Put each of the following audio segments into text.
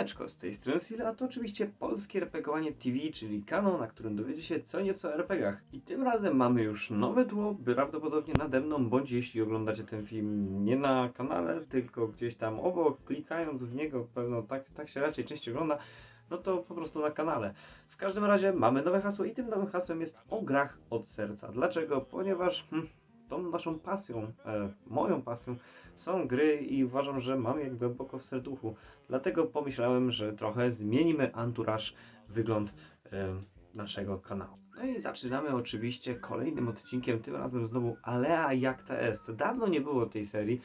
Siemaneczko, z tej strony Sila, a to oczywiście polskie RPGowanie TV, czyli kanał, na którym dowiecie się co nieco o RPGach. I tym razem mamy już nowe tło, prawdopodobnie nade mną, bądź jeśli oglądacie ten film nie na kanale, tylko gdzieś tam obok, klikając w niego, pewno tak, tak się raczej częściej ogląda, no to po prostu na kanale. W każdym razie mamy nowe hasło i tym nowym hasłem jest o grach od serca. Dlaczego? Ponieważ hmm, tą naszą pasją, e, moją pasją są gry i uważam, że mam je głęboko w serduchu. Dlatego pomyślałem, że trochę zmienimy anturaż, wygląd e, naszego kanału. No i zaczynamy oczywiście kolejnym odcinkiem, tym razem znowu Alea jak to jest. Dawno nie było tej serii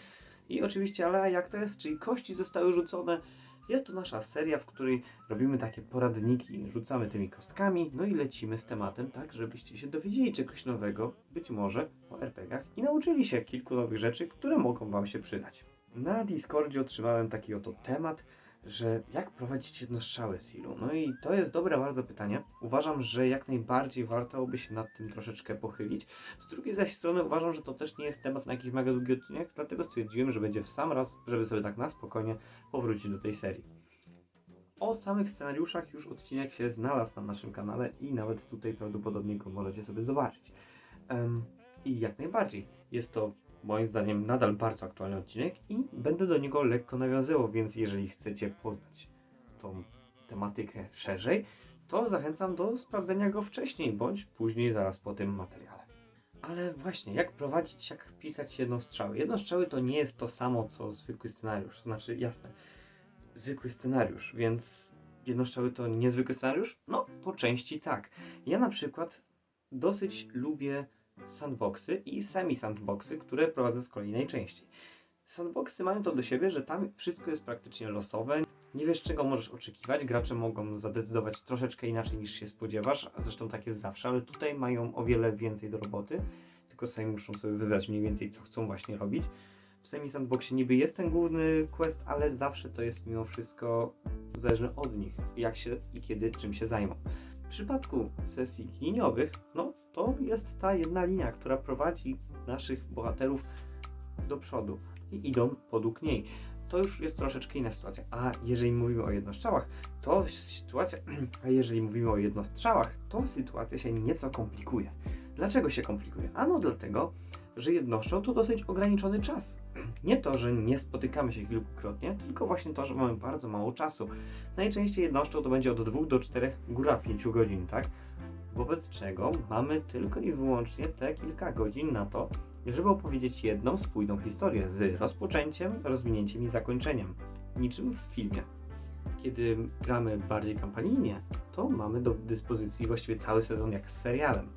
i oczywiście Alea jak to jest, czyli kości zostały rzucone. Jest to nasza seria, w której robimy takie poradniki, rzucamy tymi kostkami, no i lecimy z tematem, tak żebyście się dowiedzieli czegoś nowego, być może o RPGach i nauczyli się kilku nowych rzeczy, które mogą Wam się przydać. Na Discordzie otrzymałem taki oto temat, że jak prowadzić jednostrzały Silu? No i to jest dobre bardzo pytanie. Uważam, że jak najbardziej warto by się nad tym troszeczkę pochylić. Z drugiej zaś strony uważam, że to też nie jest temat na jakiś mega długi odcinek, dlatego stwierdziłem, że będzie w sam raz, żeby sobie tak na spokojnie powrócić do tej serii. O samych scenariuszach już odcinek się znalazł na naszym kanale i nawet tutaj prawdopodobnie go możecie sobie zobaczyć. Em, I jak najbardziej jest to moim zdaniem nadal bardzo aktualny odcinek i będę do niego lekko nawiązywał, więc jeżeli chcecie poznać tą tematykę szerzej, to zachęcam do sprawdzenia go wcześniej bądź później, zaraz po tym materiale. Ale właśnie, jak prowadzić, jak pisać jednostrzały? Jednostrzały to nie jest to samo, co zwykły scenariusz. Znaczy, jasne, zwykły scenariusz, więc jednostrzały to niezwykły scenariusz? No, po części tak. Ja na przykład dosyć lubię sandboxy i semi-sandboxy, które prowadzę z kolei najczęściej. Sandboxy mają to do siebie, że tam wszystko jest praktycznie losowe. Nie wiesz, czego możesz oczekiwać. Gracze mogą zadecydować troszeczkę inaczej niż się spodziewasz, a zresztą tak jest zawsze, ale tutaj mają o wiele więcej do roboty. Tylko sami muszą sobie wybrać mniej więcej, co chcą właśnie robić. W semi sandboxie niby jest ten główny quest, ale zawsze to jest mimo wszystko zależne od nich, jak się i kiedy czym się zajmą. W przypadku sesji liniowych, no to jest ta jedna linia, która prowadzi naszych bohaterów do przodu i idą podług niej. To już jest troszeczkę inna sytuacja. A jeżeli mówimy o jednostrzałach, to sytuacja, a jeżeli mówimy o jednostrzałach, to sytuacja się nieco komplikuje. Dlaczego się komplikuje? Ano dlatego, że jednostrzał to dosyć ograniczony czas. Nie to, że nie spotykamy się kilkukrotnie, tylko właśnie to, że mamy bardzo mało czasu. Najczęściej jednoszczą to będzie od 2 do 4, góra 5 godzin, tak? Wobec czego mamy tylko i wyłącznie te kilka godzin na to, żeby opowiedzieć jedną spójną historię z rozpoczęciem, rozwinięciem i zakończeniem. Niczym w filmie. Kiedy gramy bardziej kampanijnie, to mamy do dyspozycji właściwie cały sezon jak z serialem.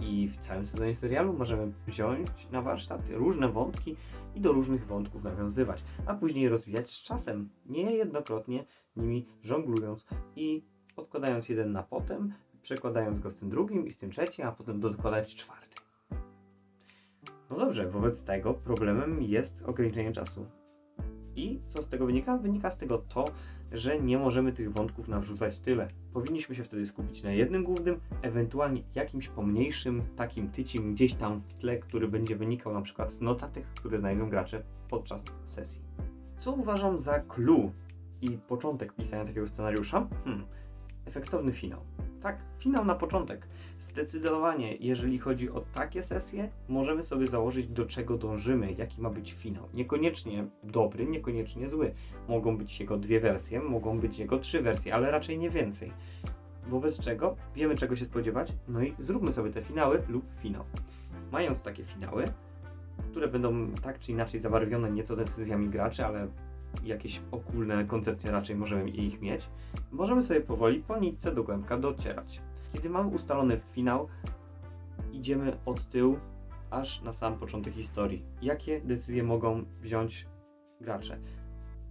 I w całym sezonie serialu możemy wziąć na warsztat różne wątki i do różnych wątków nawiązywać, a później rozwijać z czasem, niejednokrotnie nimi żonglując i odkładając jeden na potem, przekładając go z tym drugim i z tym trzecim, a potem dokładać czwarty. No dobrze, wobec tego problemem jest ograniczenie czasu. I co z tego wynika? Wynika z tego to, że nie możemy tych wątków nawrzucać tyle. Powinniśmy się wtedy skupić na jednym głównym, ewentualnie jakimś pomniejszym, takim tycim gdzieś tam w tle, który będzie wynikał na przykład z notatek, które znajdą gracze podczas sesji. Co uważam za clue i początek pisania takiego scenariusza? Hmm, efektowny finał. Tak, finał na początek. Zdecydowanie, jeżeli chodzi o takie sesje, możemy sobie założyć, do czego dążymy, jaki ma być finał. Niekoniecznie dobry, niekoniecznie zły. Mogą być jego dwie wersje, mogą być jego trzy wersje, ale raczej nie więcej. Wobec czego wiemy, czego się spodziewać, no i zróbmy sobie te finały lub finał. Mając takie finały, które będą tak czy inaczej zabarwione nieco decyzjami graczy, ale jakieś ogólne koncepcje raczej możemy ich mieć, możemy sobie powoli po nitce do głębka docierać. Kiedy mamy ustalony finał, idziemy od tyłu aż na sam początek historii. Jakie decyzje mogą wziąć gracze?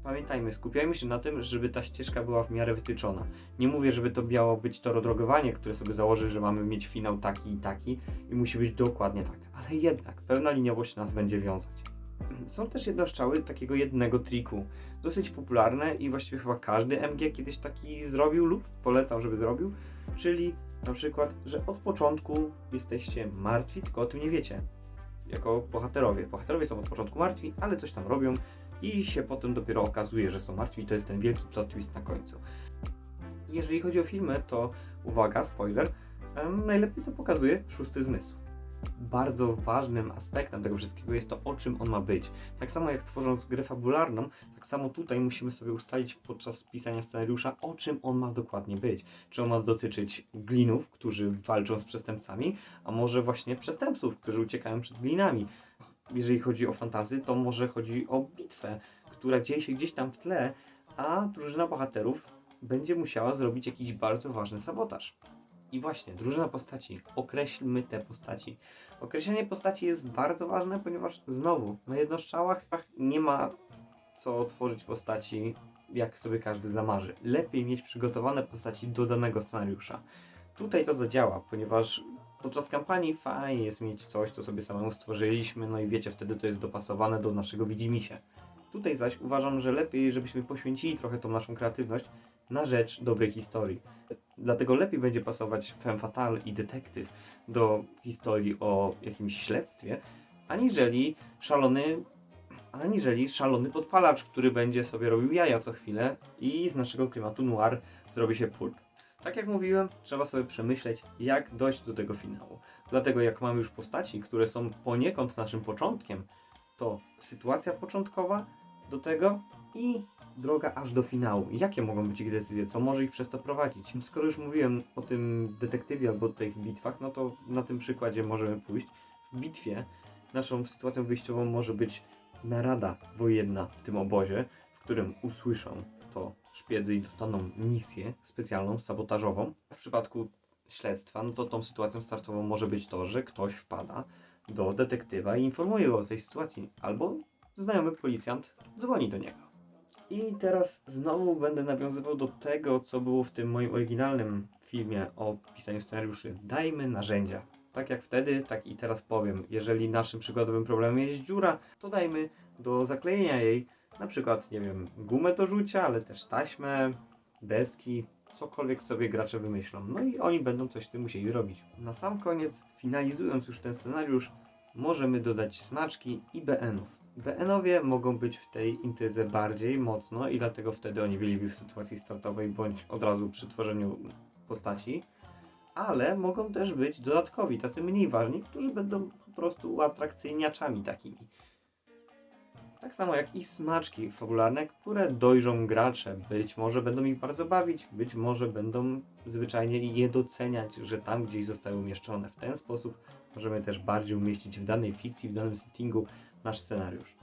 Pamiętajmy, skupiajmy się na tym, żeby ta ścieżka była w miarę wytyczona. Nie mówię, żeby to miało być to rodrogowanie, które sobie założy, że mamy mieć finał taki i taki i musi być dokładnie tak, ale jednak pewna liniowość nas będzie wiązać. Są też jednostrzały takiego jednego triku, dosyć popularne i właściwie chyba każdy MG kiedyś taki zrobił lub polecam, żeby zrobił, czyli na przykład, że od początku jesteście martwi, tylko o tym nie wiecie. Jako bohaterowie. Bohaterowie są od początku martwi, ale coś tam robią i się potem dopiero okazuje, że są martwi to jest ten wielki plot twist na końcu. Jeżeli chodzi o filmy, to uwaga, spoiler, najlepiej to pokazuje szósty zmysł. Bardzo ważnym aspektem tego wszystkiego jest to, o czym on ma być. Tak samo jak tworząc grę fabularną, tak samo tutaj musimy sobie ustalić podczas pisania scenariusza, o czym on ma dokładnie być. Czy on ma dotyczyć glinów, którzy walczą z przestępcami, a może właśnie przestępców, którzy uciekają przed glinami. Jeżeli chodzi o fantazy, to może chodzi o bitwę, która dzieje się gdzieś tam w tle, a drużyna bohaterów będzie musiała zrobić jakiś bardzo ważny sabotaż. I właśnie, drużyna postaci. Określmy te postaci. Określenie postaci jest bardzo ważne, ponieważ znowu, na jednostrzałach nie ma co tworzyć postaci, jak sobie każdy zamarzy. Lepiej mieć przygotowane postaci do danego scenariusza. Tutaj to zadziała, ponieważ podczas kampanii fajnie jest mieć coś, co sobie samemu stworzyliśmy, no i wiecie, wtedy to jest dopasowane do naszego widzimisię. Tutaj zaś uważam, że lepiej, żebyśmy poświęcili trochę tą naszą kreatywność na rzecz dobrej historii. Dlatego lepiej będzie pasować femme fatale i detektyw do historii o jakimś śledztwie, aniżeli szalony, aniżeli szalony podpalacz, który będzie sobie robił jaja co chwilę i z naszego klimatu noir zrobi się pulp. Tak jak mówiłem, trzeba sobie przemyśleć, jak dojść do tego finału. Dlatego jak mamy już postaci, które są poniekąd naszym początkiem, to sytuacja początkowa do tego i droga aż do finału. Jakie mogą być ich decyzje? Co może ich przez to prowadzić? Skoro już mówiłem o tym detektywie albo o tych bitwach, no to na tym przykładzie możemy pójść. W bitwie naszą sytuacją wyjściową może być narada wojenna w tym obozie, w którym usłyszą to szpiedzy i dostaną misję specjalną, sabotażową. W przypadku śledztwa, no to tą sytuacją startową może być to, że ktoś wpada do detektywa i informuje go o tej sytuacji, albo znajomy policjant dzwoni do niego. I teraz znowu będę nawiązywał do tego, co było w tym moim oryginalnym filmie o pisaniu scenariuszy. Dajmy narzędzia. Tak jak wtedy, tak i teraz powiem. Jeżeli naszym przykładowym problemem jest dziura, to dajmy do zaklejenia jej na przykład, nie wiem, gumę do rzucia, ale też taśmę, deski, cokolwiek sobie gracze wymyślą. No i oni będą coś z tym musieli robić. Na sam koniec, finalizując już ten scenariusz, możemy dodać smaczki i BN-ów. BN-owie mogą być w tej intrydze bardziej mocno i dlatego wtedy oni byliby w sytuacji startowej bądź od razu przy tworzeniu postaci, ale mogą też być dodatkowi, tacy mniej ważni, którzy będą po prostu uatrakcyjniaczami takimi. Tak samo jak i smaczki fabularne, które dojrzą gracze. Być może będą ich bardzo bawić, być może będą zwyczajnie je doceniać, że tam gdzieś zostały umieszczone. W ten sposób możemy też bardziej umieścić w danej fikcji, w danym settingu nasz scenariusz.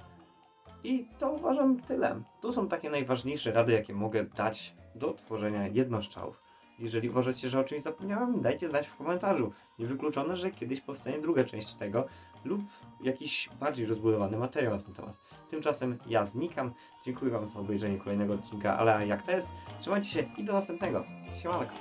I to uważam tyle. To są takie najważniejsze rady, jakie mogę dać do tworzenia jednostrzałów. Jeżeli uważacie, że o czymś zapomniałem, dajcie znać w komentarzu. Niewykluczone, że kiedyś powstanie druga część tego lub jakiś bardziej rozbudowany materiał na ten temat. Tymczasem ja znikam. Dziękuję Wam za obejrzenie kolejnego odcinka, ale jak to jest, trzymajcie się i do następnego. Siemanko.